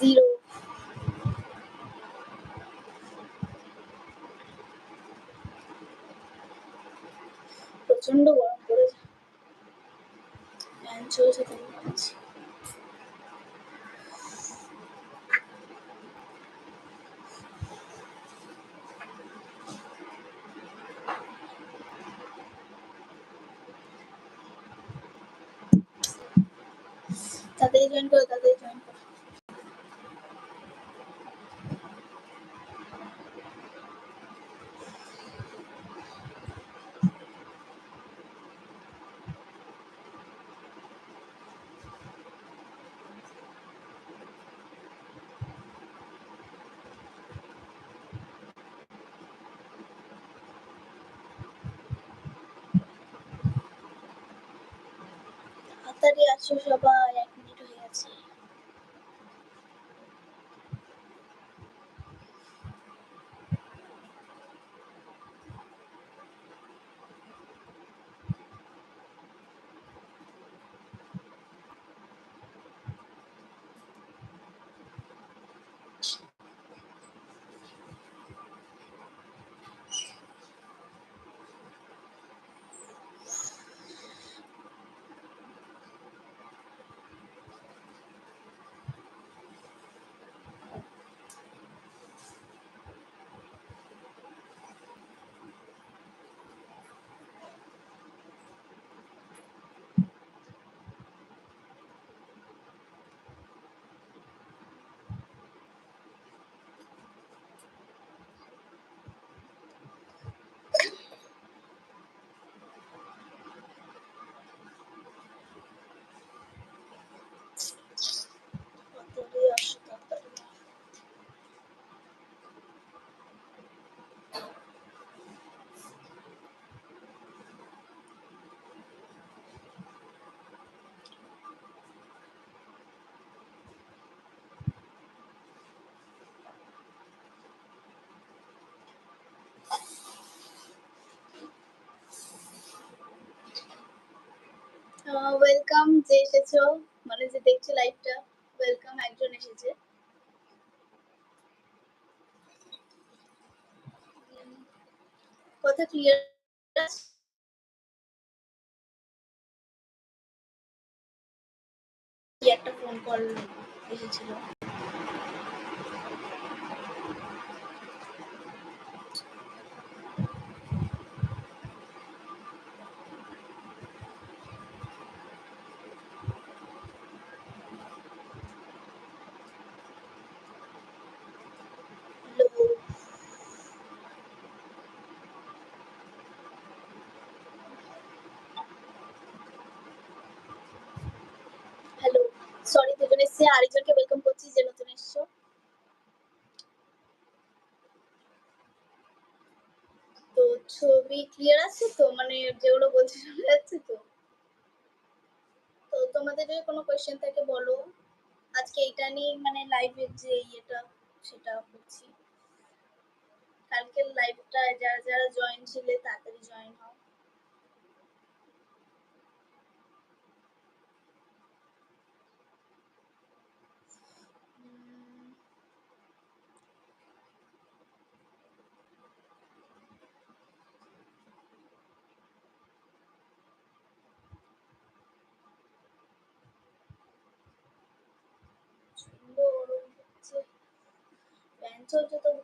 zero তাড়াতাড়ি আসো সবাই এক মিনিট হয়ে ওয়েলকাম যে এসেছ মানে যে দেখছ লাইভটা ওয়েলকাম একজন এসেছে। কথা ক্লিয়ার একটা ফোন কল এসেছিল হ্যালো হ্যালো সরি দুজন এসছে, আরেকজনকে ওয়েলকাম করছি যে নতুন এসছো। তো ছবি ক্লিয়ার আছে তো? মানে যেগুলো বলছি শোনা যাচ্ছে তো? তো তোমাদের যদি কোনো কোয়েশ্চেন থাকে বলো। আজকে এটা নিয়ে মানে লাইভের যে ইয়েটা, সেটা করছি কালকের লাইভটা যারা যারা জয়েন ছিলে, তাড়াতাড়ি জয়েন হও। প্রচণ্ড গরম হচ্ছে ফ্যান চলছে তবু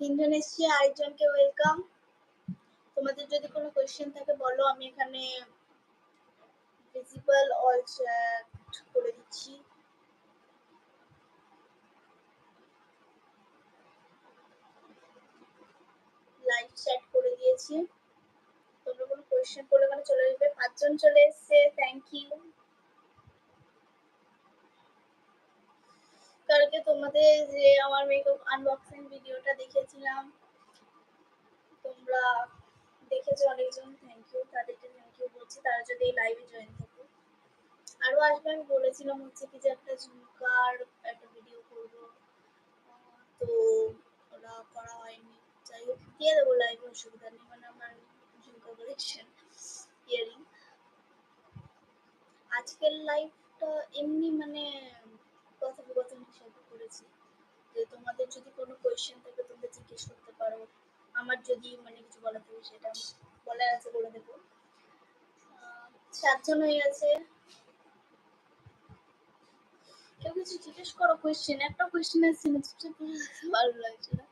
তিনজন আরেকজনকে ওয়েলকাম তোমাদের যদি কোনো কোয়েশ্চেন থাকে, বলো, আমি এখানে ভিজিবল অল চ্যাট করে দিচ্ছি। লাইভ চ্যাট করে দিয়েছি। তোমরা কোনো কোয়েশ্চেন করলে মানে চলে আসবে। পাঁচজন চলে এসছে থ্যাংক ইউ কালকে তোমাদের যে আমার মেকআপ আনবক্সিং ভিডিওটা দেখেছিলাম, তোমরা দেখেছ অনেকজন থ্যাংক ইউ তাদেরকে থ্যাংক ইউ বলছি, তারা যদি এই লাইভে জয়েন থাকে। আরও আসবে, আমি বলেছিলাম হচ্ছে কি যে একটা ঝুমকার একটা ভিডিও করব। তো ওরা করা হয়নি। যাই হোক, দিয়ে দেবো লাইভে অসুবিধা নেই। মানে আমার ঝুমকা কালেকশন ইয়ারিং আজকের লাইভটা এমনি মানে কথোপকথন হিসাবে করেছি। যে তোমাদের যদি কোনো কোয়েশ্চেন থাকে, তোমরা জিজ্ঞেস করতে পারো। আমার যদি মানে কিছু বলা থাকে, সেটা বলার আছে বলে দেবো। সাতজন হয়ে গেছে। কেউ কিছু জিজ্ঞেস করো কোয়েশ্চেন একটা কোয়েশ্চেন আসছে না চুপচাপ ভালো লাগছে না.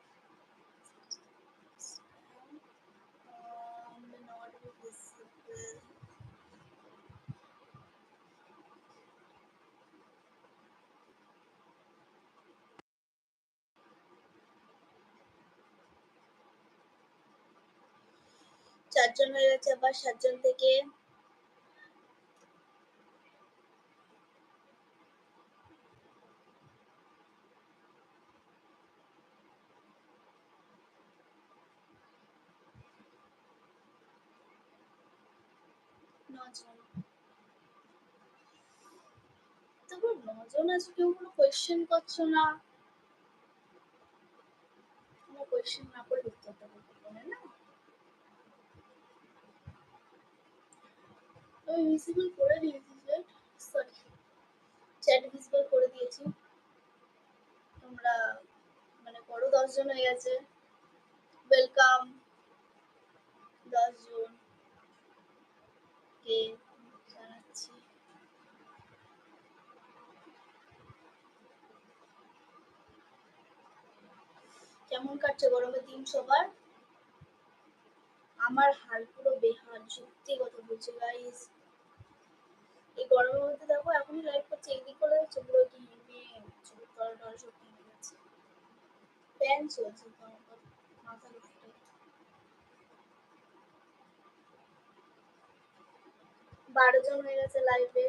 চারজন হয়ে গেছে, আবার সাতজন থেকে আছে কেউ কোনো কোয়েশ্চেন করছ না? কোনো কোয়েশ্চেন না করে উত্তরটা না? আমি ভিজিবল করে দিয়েছি সরি চ্যাট ভিজিবল করে দিয়েছি। তোমরা মানে করো দশজন হয়ে গেছে। ওয়েলকাম দশজন কে জানাচ্ছি কেমন কাটছে গরমের দিন সবার আমার হাল পুরো বেহাল, সত্যি কথা বলছি গাইস এই গরমের মধ্যে দেখো, এখনই লাইট করছে এদিক করে যাচ্ছে পুরো কি হেমে চোখ টলা সব গেছে। ফ্যান চলছে তো আমার মাথার উপরে বারো জন হয়ে গেছে লাইভে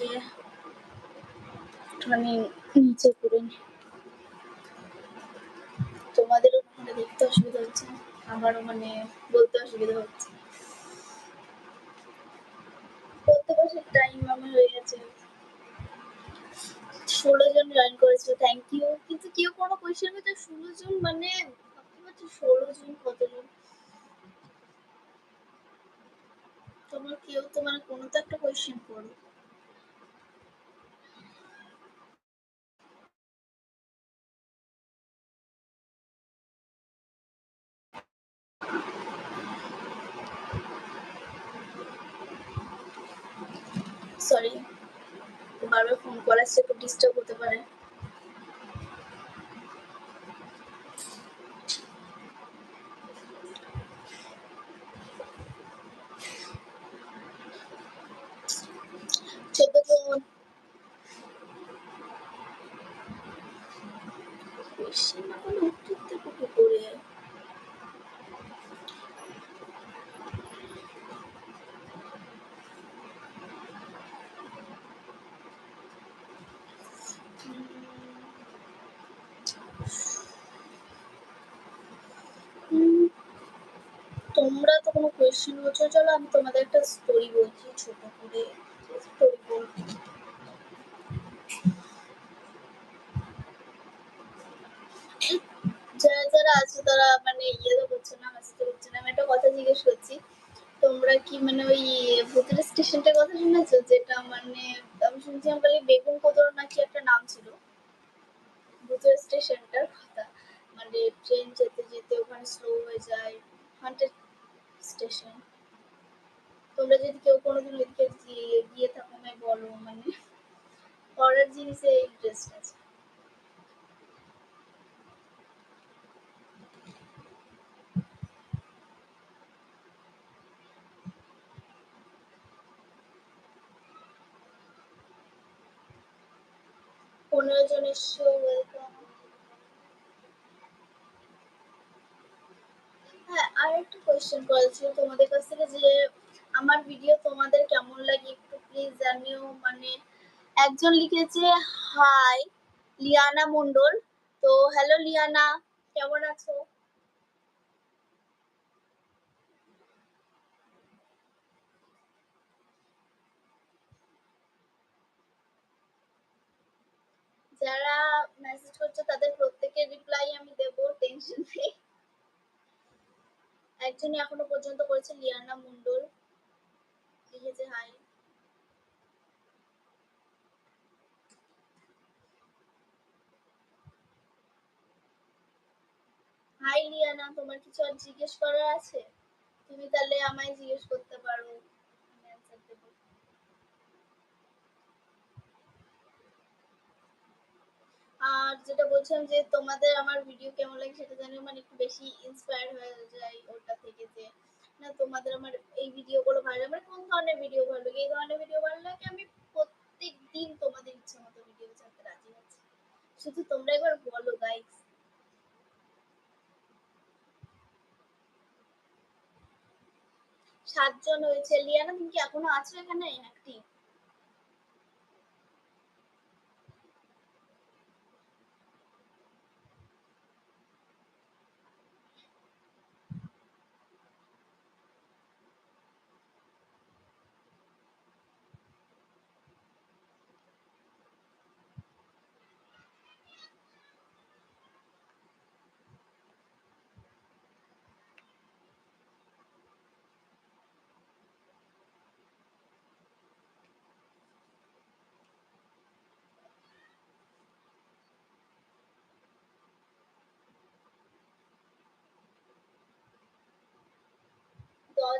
এটাকে একটুখানি নিচে করে তোমাদেরও মানে দেখতে অসুবিধা হচ্ছে, আমারও মানে বলতে অসুবিধা হচ্ছে। করতে বসে টাইম আমার হয়ে গেছে। ষোলো জন জয়েন করেছে থ্যাংক ইউ কিন্তু কেউ কোনো কোয়েশ্চেন ভিতরে ষোলো জন মানে ষোলো জন কতজন? তোমার কেউ তো মানে কোনো তো একটা কোয়েশ্চেন করো। সরি বারবার ফোন আসছে একটু ডিস্টার্ব হতে পারে চোদ্দ জন কোয়েশ্চেন না করলে উত্তর দেবো কি করে উম, তোমরা তো কোনো কোয়েশ্চেন বলছো? চলো আমি তোমাদের একটা স্টোরি বলছি, ছোট করে। স্টোরি বলছি। যারা যারা আছে, তারা মানে ইয়ে তো করছে না মেসেজ করছে না, আমি একটা কথা জিজ্ঞেস করছি। তোমরা কি মানে ওই ভূতের স্টেশনটার কথা শুনেছো? যেটা মানে আমি শুনছিলাম খালি বেগুন কোদর নাকি একটা নাম ছিল? ভূতের স্টেশনটার কথা। মানে ট্রেন যেতে যেতে ওখানে স্লো হয়ে যায়। হান্টেড স্টেশন তোমরা যদি কেউ কোনোদিন ওইদিকে গিয়ে থাকো আমায় বলো মানে হরার জিনিসে ইন্টারেস্ট আছে। পনেরো জন এসছো ওয়েলকাম হ্যাঁ আর একটা কোয়েশ্চেন করেছিল তোমাদের কাছ থেকে যে আমার ভিডিও তোমাদের কেমন লাগে একটু প্লিজ জানিও। মানে একজন লিখেছে হাই লিয়ানা মন্ডল তো হ্যালো লিয়ানা, কেমন আছো? যারা মেসেজ করছ তাদের প্রত্যেকের রিপ্লাই আমি দেবো টেনশন নেই। একজনই এখনও পর্যন্ত করেছে লিয়ানা মন্ডল। লিখেছে হাই। হাই লিয়ানা, তোমার কিছু আর জিজ্ঞেস করার আছে? তুমি তাহলে আমায় জিজ্ঞেস করতে পারো আমি অ্যান্সার দেবো আর যেটা বলছিলাম যে তোমাদের আমার ভিডিও কেমন লাগে সেটা জানি মানে একটু বেশি ইন্সপায়ার হয়ে যায় ওটা থেকে যে, না তোমাদের আমার এই ভিডিও ভিডিওগুলো ভালো লাগে। মানে কোন ধরনের ভিডিও ভালো লাগে? এই ধরনের ভিডিও ভালো লাগে আমি প্রত্যেক দিন তোমাদের ইচ্ছে মতো ভিডিও ছাড়তে রাজি আছি শুধু তোমরা একবার বলো গাইস সাতজন হয়েছে। লিয়ানা, তুমি কি এখনও আছো এখানে? অ্যাক্টিভ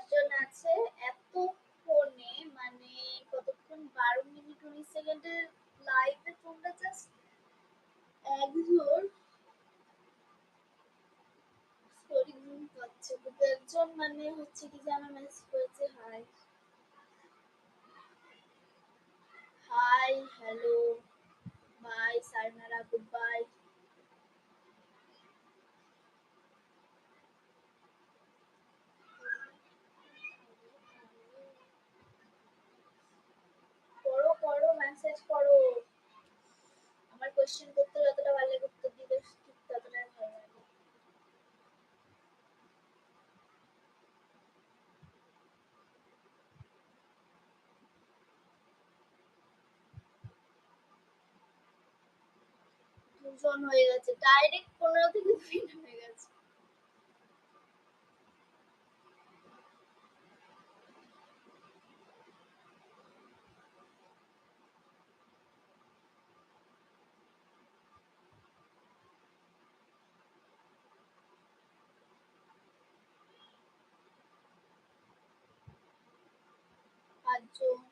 দশজন আছে? এত ফোনে মানে কতক্ষণ? বারো মিনিট উনিশ সেকেন্ডের লাইভে তোমরা জাস্ট একজন একজন মানে হচ্ছে কি যে আমার মেসেজ করেছে হাই হাই হ্যালো বাই সারনারা গুড বাই করো করো মেসেজ করো আমার কোশ্চেন করতে যতটা ভালো লাগে উত্তর দিতে ঠিক ততটাই ভালো লাগে দুজন হয়ে গেছে। ডাইরেক্ট পনেরো থেকে দুই হয়ে গেছে। পাঁচজন।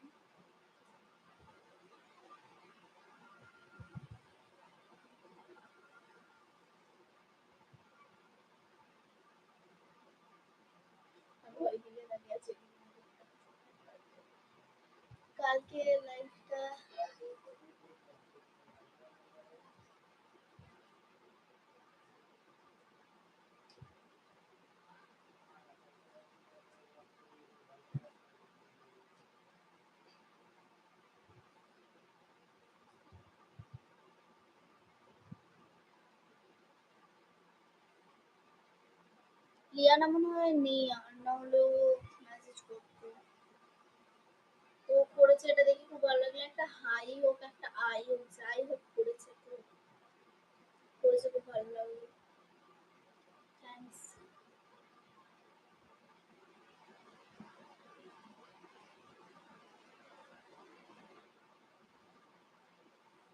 লিয়ানা মনে হয় নেই আর না হলেও মেসেজ করতো ও করেছে এটা দেখে খুব ভালো লাগল একটা হাই হোক একটা আই হোক যাই হোক করেছে তো করেছে খুব ভালো লাগল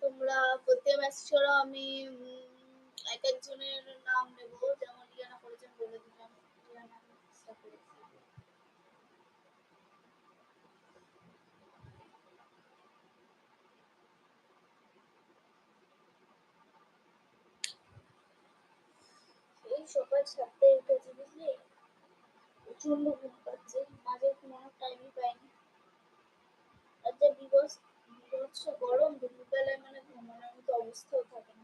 তোমরা প্রত্যেক মেসেজ করো আমি এক একজনের নাম নেব যেমন কাজটা করেছি এই সকাল সাতটায় জিনিস বুঝলি প্রচণ্ড ঘুম পাচ্ছে, মাঝে কোনো টাইমই পাইনি। আর যা বিভৎস গরম, দুপুরবেলায় মানে ঘুমানোর মতো অবস্থাও থাকে না।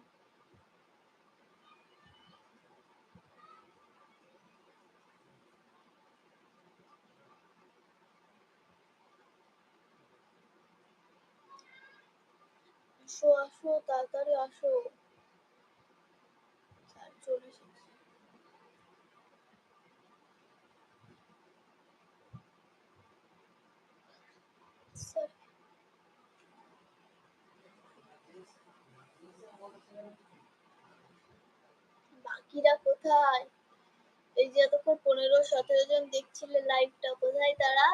আসো আসো, তাড়াতাড়ি আসো। বাকিরা কোথায়? এই যে এতক্ষণ পনেরো সতেরো জন দেখছিলে লাইভটা কোথায় তারা?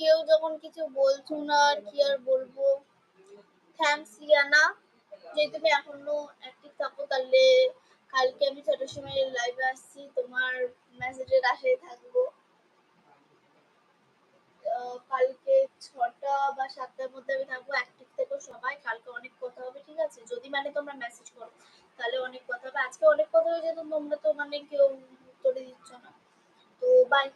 কেউ যখন কিছু বলছো না, আর কি আর বলব? থ্যাঙ্কস লিয়ানা যে তুমি এখনও অ্যাক্টিভ থাকো তাহলে কালকে আমি ছটার সময় লাইভে আসছি, তোমার মেসেজের আশায় থাকব। কালকে ছটা বা সাতটার মধ্যে আমি থাকব অ্যাক্টিভ থেকো সবাই, কালকে অনেক কথা হবে, ঠিক আছে? যদি মানে তোমরা মেসেজ করো, তাহলে অনেক কথা হবে। আজকে অনেক কথা হয়েছে, তোমরা তো মানে কেউ উত্তরে দিচ্ছ না। তো বাই